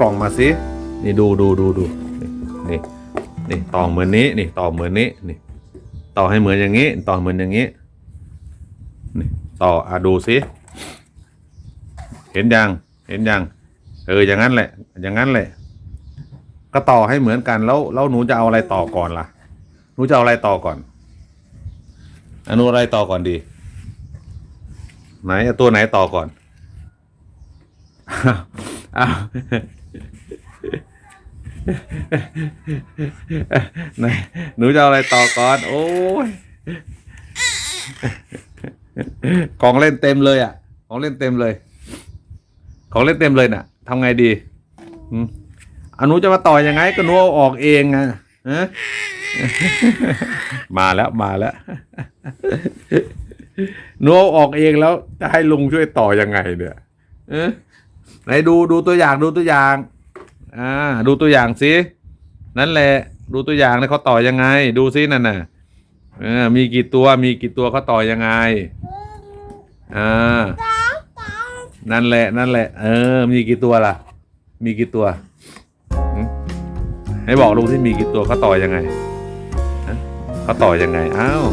กล่องมาสินี่ดูดูดูดูนี่นี่นี่ต่อเหมือนนี้นี่ต่อเหมือนนี้นี่ต่อให้เหมือนอย่างนี้ ต่อเหมือนอย่างนี้นี่ต่ออะดูสิเห็นยังเห็นยังเอออย่างนั้นแหละ อย่างนั้นแหละ ก็ต่อให้เหมือนกันแล้วแล้วหนูจะเอาอะไรต่อก่อนล่ะหนูจะเอาอะไรต่อก่อนอนูอะไรต่อก่อนดี ไหนตัวไหนต่อก่อน อ้าวไหนหนูจะเอาอะไรต่อก่อน โอ้ยของเล่นเต็มเลยอะ ของเล่นเต็มเลย ของเล่นเต็มเลยน่ะทำไงดีหืมอะหนูจะมาต่อยังไง ก็หนูเอาออกเองอะฮะมาแล้วมาแล้วหนูเอาออกเองแล้วจะให้ลุงช่วยต่อยังไงเนี่ยเอะ ไหนดูดูตัวอย่างดูตัวอย่าง อ่า ดูตัวอย่างสินั่นแหละ ดูตัวอย่างนะเขาต่อยังไง ดูซินั่นน่ะเออมีกี่ตัวมีกี่ตัวเขาต่อยังไงอ่านั่นแหละนั่นแหละ เออ มีกี่ตัวล่ะ มีกี่ตัวให้บอกลุงที่มีกี่ตัวเขาต่อยังไงเขาต่อยังไงอ้าว